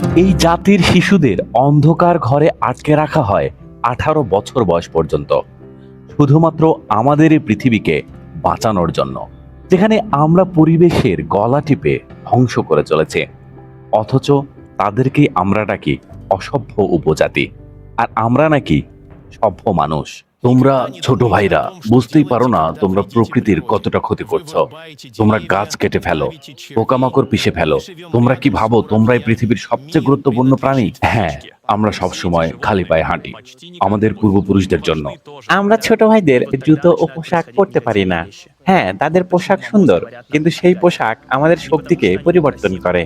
এই জাতির শিশুদের অন্ধকার ঘরে আটকে রাখা হয় আঠারো বছর বয়স পর্যন্ত। শুধুমাত্র আমাদের এই পৃথিবীকে বাঁচানোর জন্য, যেখানে আমরা পরিবেশের গলা টিপে ধ্বংস করে চলেছে। অথচ তাদেরকেই আমরা ডাকি অসভ্য উপজাতি, আর আমরা নাকি সভ্য মানুষ। তোমরা ছোট ভাইরা বুঝতেই পারো না তোমরা প্রকৃতির কতটা ক্ষতি করছ। তোমরা গাছ কেটে ফেলো পোকামাকড় পিষে ফেলো। তোমরা কি ভাবো তোমরাই পৃথিবীর সবচেয়ে গুরুত্বপূর্ণ প্রাণী? হ্যাঁ আমরা সব সময় খালি পায়ে হাঁটি আমাদের পূর্বপুরুষদের জন্য। আমরা ছোট ভাইদের জুতো ও পোশাক পরতে পারি না। হ্যাঁ তাদের পোশাক সুন্দর কিন্তু সেই পোশাক আমাদের শক্তিকে পরিবর্তন করে।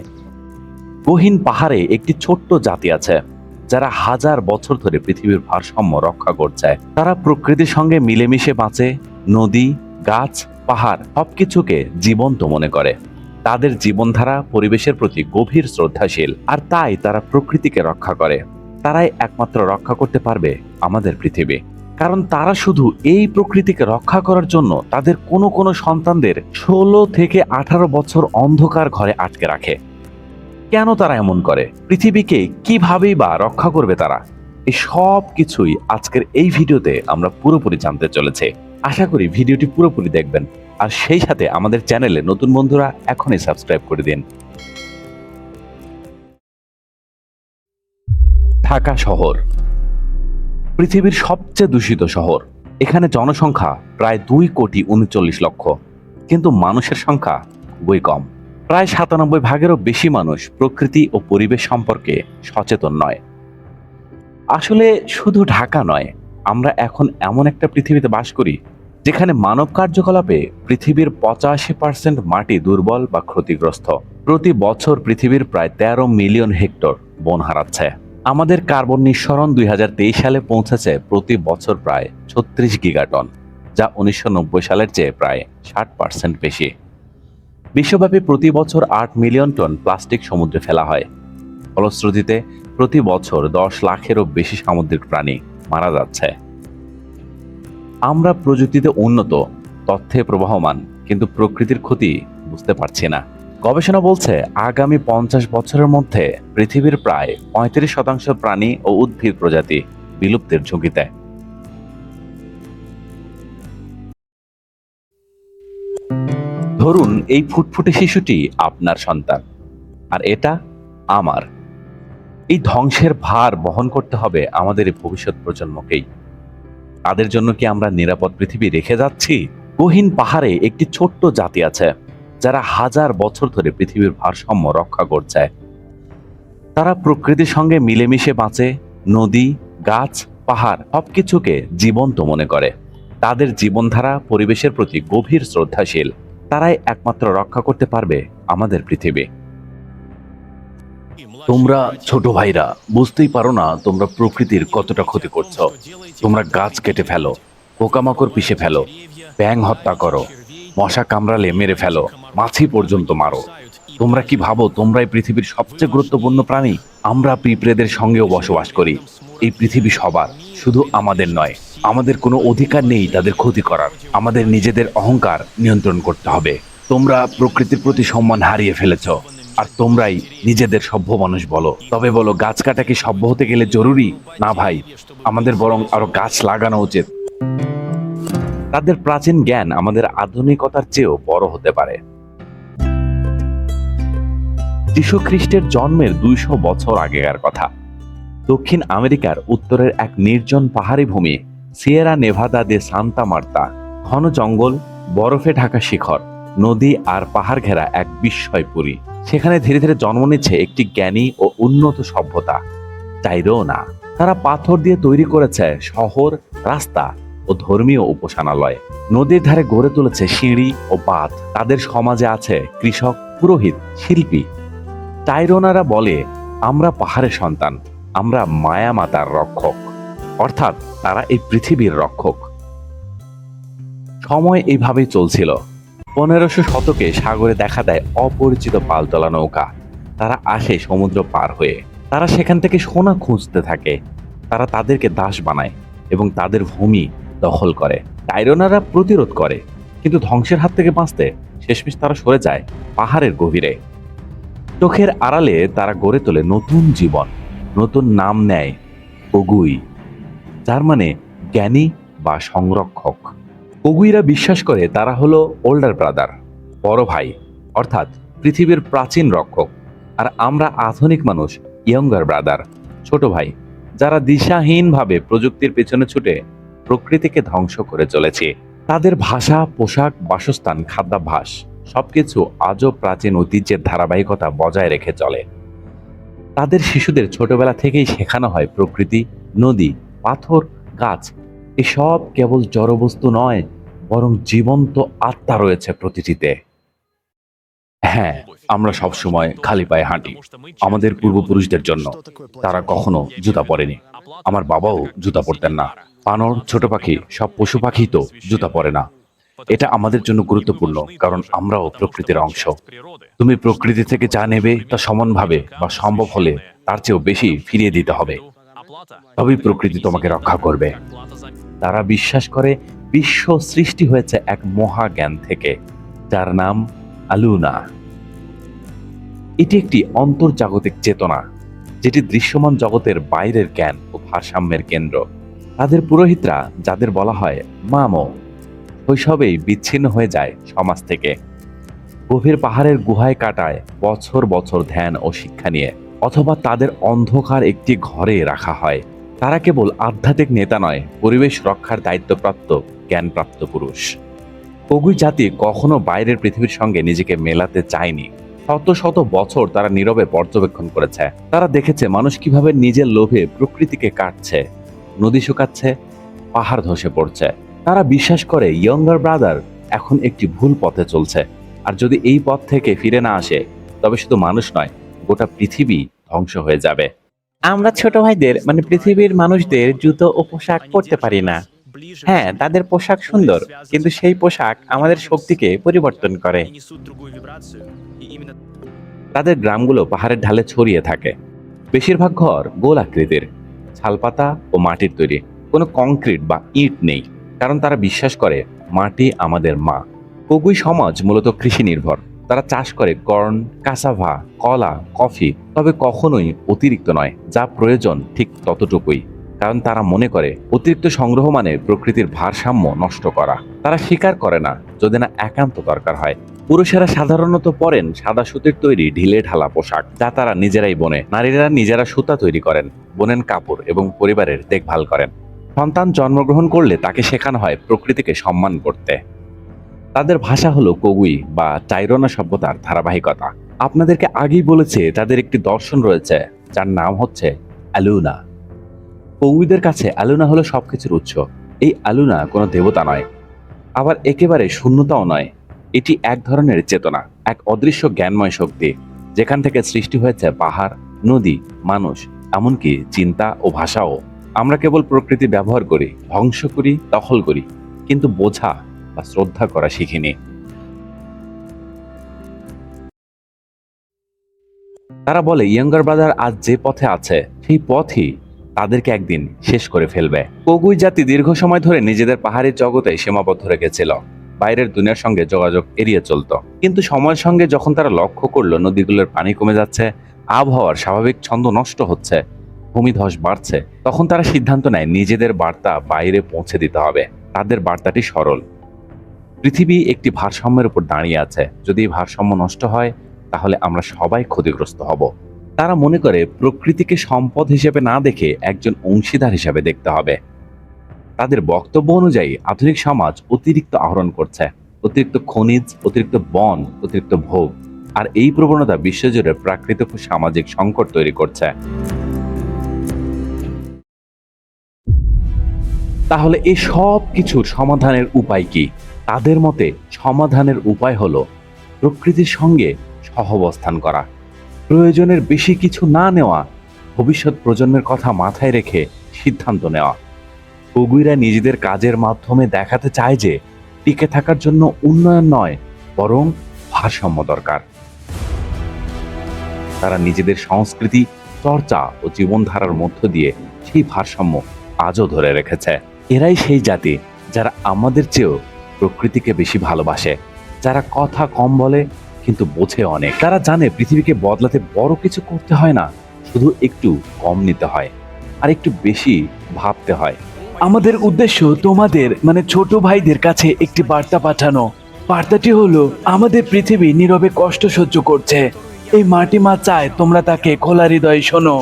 গহীন পাহাড়ে একটি ছোট্ট জাতি আছে। যারা হাজার বছর ধরে পৃথিবীর ভারসাম্য রক্ষা করছে, তারা প্রকৃতির সঙ্গে মিলেমিশে বাঁচে, নদী, গাছ, পাহাড়, সবকিছুকে জীবন্ত মনে করে। তাদের জীবনধারা পরিবেশের প্রতি গভীর শ্রদ্ধাশীল, আর তাই তারা প্রকৃতিকে রক্ষা করে। তারাই একমাত্র রক্ষা করতে পারবে আমাদের পৃথিবী। কারণ তারা শুধু এই প্রকৃতিকে রক্ষা করার জন্য তাদের কোনো কোনো সন্তানদের ষোলো থেকে আঠারো বছর অন্ধকার ঘরে আটকে রাখে। কেন তারা এমন করে? পৃথিবীকে কিভাবেই বা রক্ষা করবে তারা? এই সব কিছুই আজকের এই ভিডিওতে আমরা পুরোপুরি জানতে চলেছে। আশা করি ভিডিওটি পুরোপুরি দেখবেন। আর সেই সাথে আমাদের চ্যানেলে নতুন বন্ধুরা এখনই সাবস্ক্রাইব করে দিন। ঢাকা শহর। পৃথিবীর সবচেয়ে দূষিত শহর। এখানে জনসংখ্যা প্রায় দুই কোটি উনচল্লিশ লক্ষ। কিন্তু মানুষের সংখ্যা খুবই কম। প্রায় সাতানব্বই ভাগেরও বেশি মানুষ প্রকৃতি ও পরিবেশ সম্পর্কে সচেতন নয়। আসলে শুধু ঢাকা নয়, আমরা এখন এমন একটা পৃথিবীতে বাস করি, যেখানে মানব কার্যকলাপে পৃথিবীর পঁচাশি পার্সেন্ট মাটি দুর্বল বা ক্ষতিগ্রস্ত। প্রতি বছর পৃথিবীর প্রায় তেরো মিলিয়ন হেক্টর বন হারাচ্ছে। আমাদের কার্বন নিঃসরণ দুই হাজার তেইশ সালে পৌঁছেছে প্রতি বছর প্রায় ছত্রিশ গিগাটন, যা উনিশশো নব্বই সালের চেয়ে প্রায় ষাট পার্সেন্ট বেশি। বিশ্বব্যাপী প্রতি বছর আট মিলিয়ন টন প্লাস্টিক সমুদ্রে ফেলা হয়। ফলশ্রুতিতে, প্রতি বছর দশ লাখেরও বেশি সামুদ্রিক প্রাণী মারা যাচ্ছে। আমরা প্রযুক্তিতে উন্নত, তথ্যে প্রবাহমান, কিন্তু প্রকৃতির ক্ষতি বুঝতে পারছি না। গবেষণা বলছে, আগামী পঞ্চাশ বছরের মধ্যে পৃথিবীর প্রায় পঁয়ত্রিশ শতাংশ প্রাণী ও উদ্ভিদ প্রজাতি বিলুপ্তির ঝুঁকিতে। ধরুন এই ফুটফুটে শিশুটি আপনার সন্তান, আর এটা আমার। এই ধ্বংসের ভার বহন করতে হবে আমাদের এই ভবিষ্যৎ প্রজন্মকেই। তাদের জন্য কি আমরা নিরাপদ পৃথিবী রেখে যাচ্ছি? গহীন পাহাড়ে একটি ছোট্ট জাতি আছে, যারা হাজার বছর ধরে পৃথিবীর ভারসাম্য রক্ষা করছে। তারা প্রকৃতির সঙ্গে মিলেমিশে বাঁচে, নদী, গাছ, পাহাড় সবকিছুকে জীবন্ত মনে করে। তাদের জীবনধারা পরিবেশের প্রতি গভীর শ্রদ্ধাশীল। তারাই একমাত্র রক্ষা করতে পারবে আমাদের পৃথিবী। তোমরা ছোট ভাইরা, বুঝতেই পারো না তোমরা প্রকৃতির কতটা ক্ষতি করছ। তোমরা গাছ কেটে ফেলো, পোকামাকড় পিষে ফেলো ব্যাং হত্যা করো, মশা কামড়ালে মেরে ফেলো, মাছি পর্যন্ত মারো। তোমরা কি ভাবো তোমরাই পৃথিবীর সবচেয়ে গুরুত্বপূর্ণ প্রাণী? আমরা পিঁপড়েদের সঙ্গেও বসবাস করি। এই পৃথিবী সবার, শুধু আমাদের নয়। আমাদের কোনো অধিকার নেই তাদের ক্ষতি করার। আমাদের নিজেদের অহংকার নিয়ন্ত্রণ করতে হবে। তোমরা প্রকৃতির প্রতি সম্মান হারিয়ে ফেলেছ, আর তোমরাই নিজেদের সভ্য মানুষ বলো। তবে বলো, গাছ কাটা কি সভ্য হতে গেলে জরুরি? না ভাই, আমাদের বরং আরও গাছ লাগানো উচিত। তাদের প্রাচীন জ্ঞান আমাদের আধুনিকতার চেয়েও বড় হতে পারে। যীশু খ্রিস্টের জন্মের দুইশো বছর আগেকার কথা। দক্ষিণ আমেরিকার উত্তরের এক নির্জন পাহাড়ি ভূমি Sierra Nevada de Santa Marta ঘন জঙ্গল, বরফে ঢাকা শিখর, নদী আর পাহাড় ঘেরা এক বিস্ময়পুরী। সেখানে ধীরে ধীরে জন্ম নিচ্ছে একটি জ্ঞানী ও উন্নত সভ্যতা চাইলেও না তারা পাথর দিয়ে তৈরি করেছে শহর, রাস্তা ও ধর্মীয় উপাসনালয়। নদীর ধারে গড়ে তুলেছে সিঁড়ি ও বাঁধ। তাদের সমাজে আছে কৃষক, পুরোহিত, শিল্পী। টাইরোনারা বলে, আমরা পাহাড়ের সন্তান, আমরা মায়া মাতার রক্ষক। অর্থাৎ তারা এই পৃথিবীর রক্ষক। সময় এইভাবেই চলছিল। পনেরোশো শতকে সাগরে দেখা দেয় অপরিচিত পালতলা নৌকা। তারা আসে সমুদ্র পার হয়ে। তারা সেখান থেকে সোনা খুঁজতে থাকে। তারা তাদেরকে দাস বানায় এবং তাদের ভূমি দখল করে। টাইরোনারা প্রতিরোধ করে। কিন্তু ধ্বংসের হাত থেকে বাঁচতে শেষমেশ তারা সরে যায় পাহাড়ের গভীরে। চোখের আড়ালে তারা গড়ে তোলে নতুন জীবন, নতুন নাম নেয় অগুই যার মানে জ্ঞানী বা সংরক্ষক। অগুইরা বিশ্বাস করে তারা হলো ওল্ডার ব্রাদার বড় ভাই, অর্থাৎ পৃথিবীর প্রাচীন রক্ষক। আর আমরা আধুনিক মানুষ ইয়ঙ্গার ব্রাদার ছোট ভাই, যারা দিশাহীনভাবে প্রযুক্তির পেছনে ছুটে প্রকৃতিকে ধ্বংস করে চলেছে। তাদের ভাষা, পোশাক, বাসস্থান, খাদ্যাভ্যাস সবকিছু আজও প্রাচীন ঐতিহ্যের ধারাবাহিকতা বজায় রেখে চলে। তাদের শিশুদের ছোটবেলা থেকেই শেখানো হয় প্রকৃতি, নদী পাথর, গাছ, এসব কেবল জড়বস্তু নয়, বরং জীবন্ত আত্মা রয়েছে প্রতিটিতে। হ্যাঁ আমরা সব সময় খালি পায়ে হাঁটি, আমাদের পূর্বপুরুষদের জন্য। তারা কখনো জুতা পরেনি। আমার বাবাও জুতা পরতেন না। বানর ছোট পাখি, সব পশু পাখি তো জুতা পরে না। এটা আমাদের জন্য গুরুত্বপূর্ণ, কারণ আমরাও প্রকৃতির অংশ। তুমি প্রকৃতি থেকে যা নেবে তা সমানভাবে বা সম্ভব হলে তার চেয়েও বেশি ফিরিয়ে দিতে হবে। তবেই প্রকৃতি তোমাকে রক্ষা করবে। তারা বিশ্বাস করে বিশ্ব সৃষ্টি হয়েছে এক মহাজ্ঞান থেকে, যার নাম আলুনা। এটি একটি অন্তর্জাগতিক চেতনা, যেটি দৃশ্যমান জগতের বাইরের জ্ঞান ও ভারসাম্যের কেন্দ্র। তাদের পুরোহিতরা, যাদের বলা হয় মামো, শৈশবেই বিচ্ছিন্ন হয়ে যায় সমাজ থেকে। গভীর পাহাড়ের গুহায় কাটায় বছর বছর ধ্যান ও শিক্ষা নিয়ে। অথবা তাদের অন্ধকার একটি ঘরে রাখা হয়। তারা কেবল আধ্যাত্মিক নেতা নয়, পরিবেশ রক্ষার দায়িত্বপ্রাপ্ত, জ্ঞানপ্রাপ্ত পুরুষ। কগুই জাতি কখনো বাইরের পৃথিবীর সঙ্গে নিজেকে মেলাতে চায়নি। শত শত বছর তারা নীরবে পর্যবেক্ষণ করেছে। তারা দেখেছে মানুষ কীভাবে নিজের লোভে প্রকৃতিকে কাটছে। নদী শুকাচ্ছে, পাহাড় ধসে পড়ছে। তারা বিশ্বাস করে ইয়ঙ্গার ব্রাদার এখন একটি ভুল পথে চলছে। আর যদি এই পথ থেকে ফিরে না আসে, তবে শুধু মানুষ নয় গোটা পৃথিবী ধ্বংস হয়ে যাবে। আমরা ছোট ভাইদের মানে পৃথিবীর মানুষদের জুতো ও পোশাক পরতে পারি না। হ্যাঁ তাদের পোশাক সুন্দর কিন্তু সেই পোশাক আমাদের শক্তিকে পরিবর্তন করে। তাদের গ্রামগুলো পাহাড়ের ঢালে ছড়িয়ে থাকে। বেশিরভাগ ঘর গোল আকৃতির ছালপাতা ও মাটির তৈরি। কোনো কংক্রিট বা ইট নেই কারণ তারা বিশ্বাস করে মাটি আমাদের মা। কগুই সমাজ মূলত কৃষি নির্ভর তারা চাষ করে কর্ন কাসাভা কলা, কফি, তবে কখনোই অতিরিক্ত নয়। যা প্রয়োজন ঠিক ততটুকুই। কারণ তারা মনে করে, অতিরিক্ত সংগ্রহ মানে প্রকৃতির ভারসাম্য নষ্ট করা। তারা স্বীকার করে না, যদি না একান্ত দরকার হয়। পুরুষেরা সাধারণত পরেন সাদা সুতির তৈরি ঢিলে ঢালা পোশাক, যা তারা নিজেরাই বনে। নারীরা নিজেরা সুতা তৈরি করেন, বোনেন কাপড় এবং পরিবারের দেখভাল করেন। সন্তান জন্মগ্রহণ করলে তাকে শেখানো হয় প্রকৃতিকে সম্মান করতে। তাদের ভাষা হলো কগুই বা চাইরনা সভ্যতার ধারাবাহিকতা। আপনাদেরকে আগেই বলেছে, তাদের একটি দর্শন রয়েছে, যার নাম হচ্ছে অ্যালুনা। কৌইদের কাছে অ্যালুনা হলো সবকিছুর উৎস। এই অ্যালুনা কোনো দেবতা নয়, আবার একেবারে শূন্যতাও নয়। এটি এক ধরনের চেতনা, এক অদৃশ্য জ্ঞানময় শক্তি, যেখান থেকে সৃষ্টি হয়েছে পাহাড়, নদী, মানুষ, এমনকি চিন্তা ও ভাষাও। আমরা কেবল প্রকৃতি ব্যবহার করি, ধ্বংস করি, দখল করি, কিন্তু বোঝা বা শ্রদ্ধা করা শিখিনি। তারা বলে ইয়ঙ্গার ব্রাদার আজ যে পথে আছে, সেই পথই তাদেরকে একদিন শেষ করে ফেলবে। কগুই জাতি দীর্ঘ সময় ধরে নিজেদের পাহাড়ি জগতে সীমাবদ্ধ রেখেছিল। বাইরের দুনিয়ার সঙ্গে যোগাযোগ এড়িয়ে চলতো। কিন্তু সময়ের সঙ্গে যখন তারা লক্ষ্য করল, নদীগুলোর পানি কমে যাচ্ছে, আবহাওয়ার স্বাভাবিক ছন্দ নষ্ট হচ্ছে, ভূমিধস বাড়ছে, তখন তারা সিদ্ধান্ত নেয়, নিজেদের বার্তা বাইরে পৌঁছে দিতে হবে। তাদের বার্তাটি সরল। পৃথিবী একটি ভারসাম্যের উপর দাঁড়িয়ে আছে। যদি ভারসাম্য নষ্ট হয়, তাহলে আমরা সবাই ক্ষতিগ্রস্ত হব। তারা মনে করে প্রকৃতিকে সম্পদ হিসেবে না দেখে একজন অংশীদার হিসেবে দেখতে হবে। তাদের বক্তব্য অনুযায়ী আধুনিক সমাজ অতিরিক্ত আহরণ করছে। অতিরিক্ত খনিজ, অতিরিক্ত বন, অতিরিক্ত ভোগ, আর এই প্রবণতা বিশ্বজুড়ে প্রাকৃতিক ও সামাজিক সংকট তৈরি করছে। তাহলে এই সব কিছুর সমাধানের উপায় কি? তাদের মতে সমাধানের উপায় হলো প্রকৃতির সঙ্গে সহবস্থান করা। প্রয়োজনের বেশি কিছু না নেওয়া, ভবিষ্যৎ প্রজন্মের কথা মাথায় রেখে সিদ্ধান্ত নেওয়া। কগুইরা নিজেদের কাজের মাধ্যমে দেখাতে চায় যে টিকে থাকার জন্য উন্নয়ন নয়, বরং ভারসাম্য দরকার। তারা নিজেদের সংস্কৃতি, চর্চা ও জীবনধারার মধ্য দিয়ে সেই ভারসাম্য আজও ধরে রেখেছে। এরাই সেই জাতি যারা আমাদের চেয়েও প্রকৃতিকে বেশি ভালোবাসে। যারা কথা কম বলে, কিন্তু বোঝে অনেক। তারা জানে পৃথিবীকে বদলাতে বড় কিছু করতে হয় না, শুধু একটু কম নিতে হয়, আর একটু বেশি ভাবতে হয়। আমাদের উদ্দেশ্য তোমাদের মানে ছোট ভাইদের কাছে একটি বার্তা পাঠানো। বার্তাটি হলো, আমাদের পৃথিবী নীরবে কষ্ট সহ্য করছে। এই মাটি মা চায় তোমরা তাকে খোলা হৃদয়ে শোনো।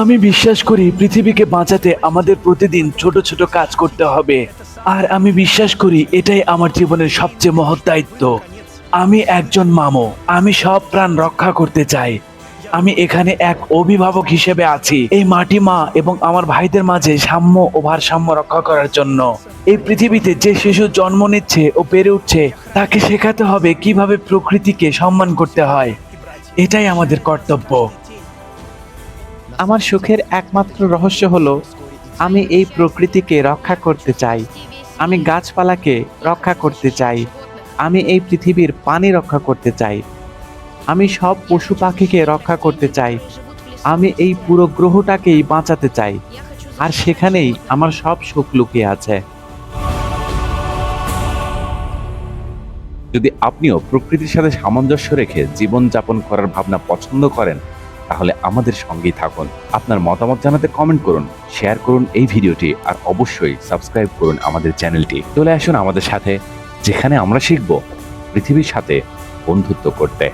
আমি বিশ্বাস করি পৃথিবীকে বাঁচাতে আমাদের প্রতিদিন ছোট ছোট কাজ করতে হবে। আর আমি বিশ্বাস করি এটাই আমার জীবনের সবচেয়ে মহৎ দায়িত্ব। আমি একজন মামো, আমি সব প্রাণ রক্ষা করতে চাই। আমি এখানে এক অভিভাবক হিসেবে আছি। এই মাটি মা এবং আমার ভাইদের মাঝে সাম্য ও ভারসাম্য রক্ষা করার জন্য। এই পৃথিবীতে যে শিশু জন্ম নিচ্ছে ও বেড়ে উঠছে, তাকে শেখাতে হবে কীভাবে প্রকৃতিকে সম্মান করতে হয়। এটাই আমাদের কর্তব্য। আমার সুখের একমাত্র রহস্য হলো, আমি এই প্রকৃতিকে রক্ষা করতে চাই। আমি গাছপালাকে রক্ষা করতে চাই। আমি এই পৃথিবীর পানি রক্ষা করতে চাই। আমি সব পশু পাখিকে রক্ষা করতে চাই। আমি এই পুরো গ্রহটাকেই বাঁচাতে চাই। আর সেখানেই আমার সব সুখ লুকিয়ে আছে। যদি আপনিও প্রকৃতির সাথে সামঞ্জস্য রেখে জীবনযাপন করার ভাবনা পছন্দ করেন তাহলে আমাদের সঙ্গেই থাকুন। আপনার মতামত জানাতে কমেন্ট করুন শেয়ার করুন এই ভিডিওটি আর অবশ্যই সাবস্ক্রাইব করুন আমাদের চ্যানেলটি। চলে আসুন আমাদের সাথে, যেখানে আমরা শিখব পৃথিবীর সাথে বন্ধুত্ব করতে।